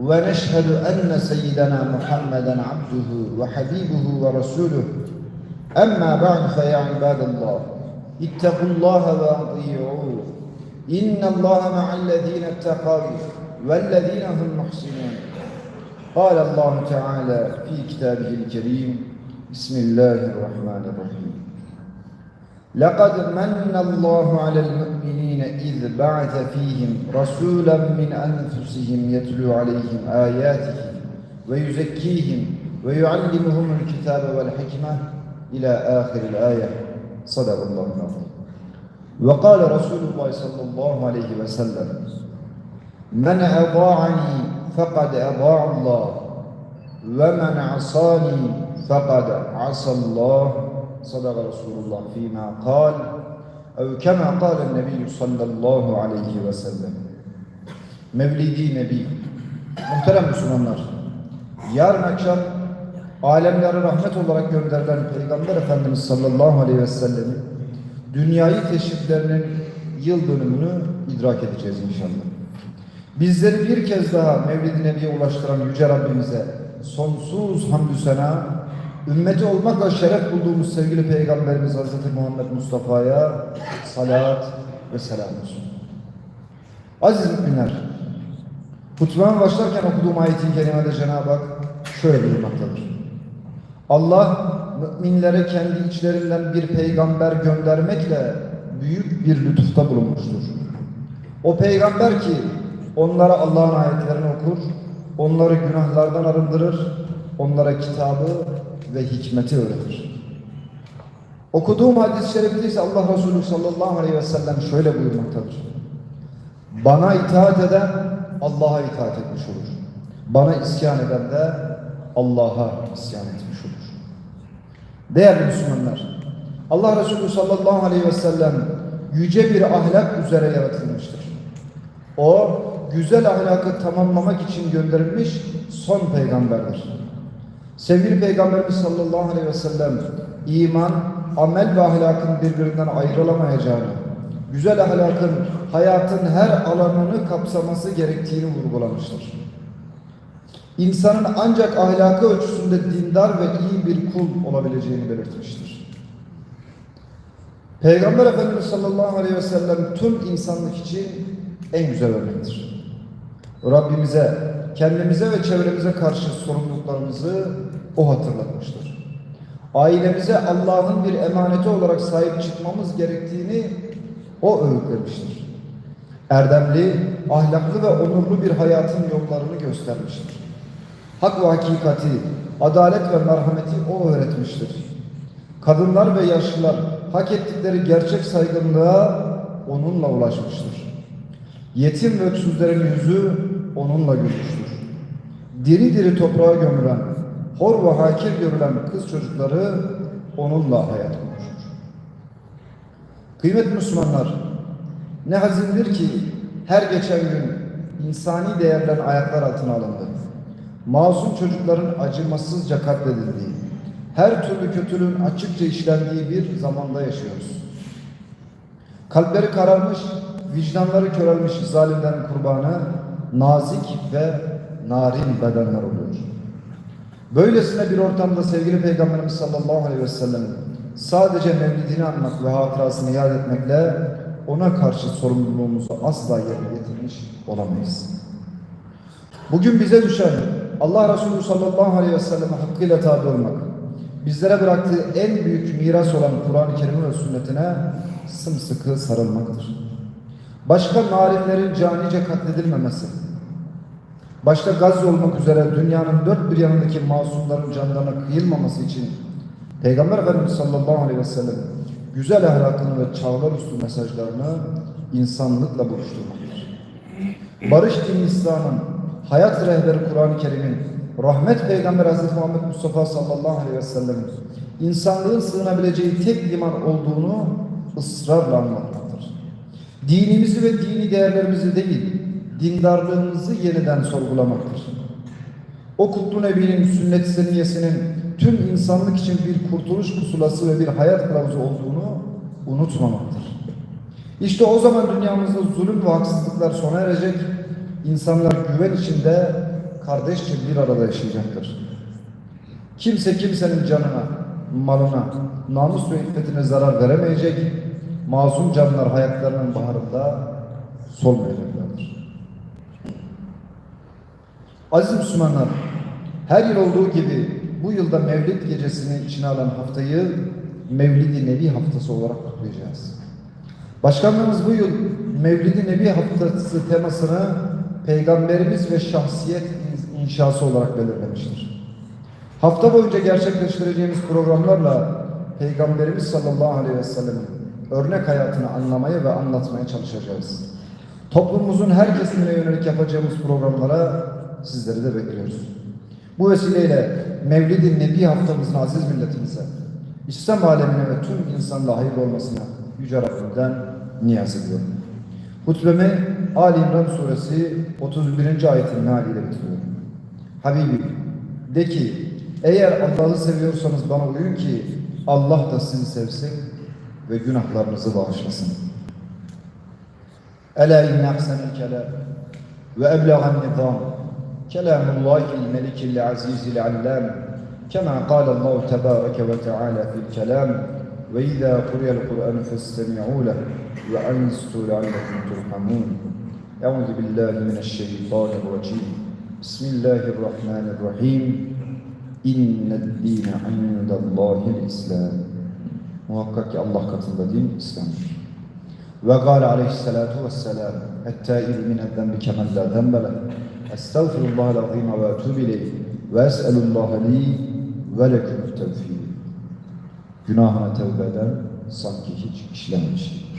ونشهد أن سيدنا محمدا عبده وحبيبه ورسوله. أما بعد فيا عباد الله اتقوا الله وأطيعوه. إن الله مع الذين اتقوا والذين هم محسنون. قال الله تعالى في كتابه الكريم بسم الله الرحمن الرحيم. لقد من الله على المؤمنين إذ بعث فيهم رسولا من أنفسهم يتلو عليهم آياته ويزكيهم ويعلمهم الكتاب والحكمة إلى آخر الآية. صدق الله العظيم. وقال رسول الله صلى الله عليه وسلم من أطاعني فقد أطاع الله ومن عصاني فقد عصى الله. صدق رسول الله فيما قال ev kema kâlen nebiyyü sallallahu aleyhi ve sellem. Mevlidi Nebi. Muhterem Müslümanlar, yarın akşam alemlere rahmet olarak gönderilen Peygamber Efendimiz sallallahu aleyhi ve sellem'in dünyayı teşriflerinin yıl dönümünü idrak edeceğiz inşallah. Bizleri bir kez daha Mevlid-i Nebi'ye ulaştıran Yüce Rabbimize sonsuz hamdü sena ümmeti olmakla şeref bulduğumuz sevgili Peygamberimiz Hazreti Muhammed Mustafa'ya salat ve selam olsun. Aziz müminler, hutbeme başlarken okuduğum ayetin kerimede Cenab-ı Hak şöyle buyurmaktadır. Allah müminlere kendi içlerinden bir peygamber göndermekle büyük bir lütufta bulunmuştur. O peygamber ki onlara Allah'ın ayetlerini okur, onları günahlardan arındırır, onlara kitabı ve hikmeti öğretir. Okuduğum hadis-i şerifte ise Allah Resulü sallallahu aleyhi ve sellem şöyle buyurmaktadır. Bana itaat eden Allah'a itaat etmiş olur. Bana isyan eden de Allah'a isyan etmiş olur. Değerli Müslümanlar, Allah Resulü sallallahu aleyhi ve sellem yüce bir ahlak üzere yaratılmıştır. O, güzel ahlakı tamamlamak için gönderilmiş son peygamberdir. Sevgili Peygamberimiz sallallahu aleyhi ve sellem iman, amel ve ahlakın birbirinden ayrılamayacağını, güzel ahlakın hayatın her alanını kapsaması gerektiğini vurgulamıştır. İnsanın ancak ahlakı ölçüsünde dindar ve iyi bir kul olabileceğini belirtmiştir. Peygamber Efendimiz sallallahu aleyhi ve sellem tüm insanlık için en güzel örnektir. Rabbimize, kendimize ve çevremize karşı sorumluluklarımızı O hatırlatmıştır. Ailemize Allah'ın bir emaneti olarak sahip çıkmamız gerektiğini O öğütlemiştir. Erdemli, ahlaklı ve onurlu bir hayatın yollarını göstermiştir. Hak ve hakikati, adalet ve merhameti O öğretmiştir. Kadınlar ve yaşlılar hak ettikleri gerçek saygınlığa onunla ulaşmıştır. Yetim ve öksüzlerin yüzü onunla gülmüştür. Diri diri toprağa gömülen, hor ve hakir görülen kız çocukları onunla hayat bulmuştur. Kıymetli Müslümanlar, ne hazindir ki her geçen gün insani değerler ayaklar altına alındı. Masum çocukların acımasızca katledildiği, her türlü kötülüğün açıkça işlendiği bir zamanda yaşıyoruz. Kalpleri kararmış, vicdanları körelmiş zalimlerin kurbanı nazik ve narin bedenler oluyor. Böylesine bir ortamda sevgili Peygamberimiz sallallahu aleyhi ve sellem sadece mevlidini anmak ve hatırasını yad etmekle ona karşı sorumluluğumuzu asla yerine getirmiş olamayız. Bugün bize düşen Allah Resulü sallallahu aleyhi ve selleme hakkıyla tabi olmak, bizlere bıraktığı en büyük miras olan Kur'an-ı Kerim ve sünnetine sımsıkı sarılmaktır. Başka narinlerin canice katledilmemesi, başta Gazze olmak üzere dünyanın dört bir yanındaki masumların canlarına kıyılmaması için Peygamber Efendimiz sallallahu aleyhi ve sellem güzel ahlakını ve çağlar üstü mesajlarını insanlıkla buluşturmaktır. Barış dini İslam'ın, hayat rehberi Kur'an-ı Kerim'in, rahmet peygamber Hazreti Muhammed Mustafa sallallahu aleyhi ve sellem'in insanlığın sığınabileceği tek liman olduğunu ısrarla anlatmaktır. Dinimizi ve dini değerlerimizi değil, dindarlığımızı yeniden sorgulamaktır. O kutlu Nebi'nin sünnet-i seniyesinin tüm insanlık için bir kurtuluş pusulası ve bir hayat kılavuzu olduğunu unutmamaktır. İşte o zaman dünyamızda zulüm ve haksızlıklar sona erecek, insanlar güven içinde kardeşçe bir arada yaşayacaktır. Kimse kimsenin canına, malına, namus ve iffetine zarar veremeyecek, masum canlar hayatlarının baharında solmayacaklardır. Aziz Müslümanlar, her yıl olduğu gibi bu yılda Mevlid gecesini içine alan haftayı Mevlid-i Nebi haftası olarak kutlayacağız. Başkanlığımız bu yıl Mevlid-i Nebi haftası temasını Peygamberimiz ve şahsiyet inşası olarak belirlemiştir. Hafta boyunca gerçekleştireceğimiz programlarla Peygamberimiz sallallahu aleyhi ve sellem'in örnek hayatını anlamaya ve anlatmaya çalışacağız. Toplumumuzun her kesimine yönelik yapacağımız programlara sizleri de bekliyoruz. Bu vesileyle Mevlid-i Nebi haftamızın aziz milletimize, İslam alemine ve tüm insanlığa hayırlı olmasına Yüce Rabbimden niyaz ediyorum. Hutbemi Ali İmran suresi 31. ayetin mealiyle bitiriyorum. Habibim de ki eğer Allah'ı seviyorsanız bana uyun ki Allah da sizi sevsin ve günahlarınızı bağışlasın. Ela inne ahsenel kelam ve eblagan nizam kelamullahil melikil azizil allam kema kalallahu tebareke ve teala fil kelam ve izâ kuriyel Kur'an festemi'û leh ve ansû leallekum turhamûn Euzu billahi mineşşeytanirracim Bismillahirrahmanirrahim. İnne'd-dîne indallâhil İslam Muhakkak ki Allah katında din İslam'dır. Ve gâle aleyhissalâtu vesselâm Ettâil minedden bi kemen la zembele estağfirullahal azîme ve etûbü ileyh ve es'elullâhe li ve leküm tevfîk. Günahına tevbe eden sanki hiç işlememiş.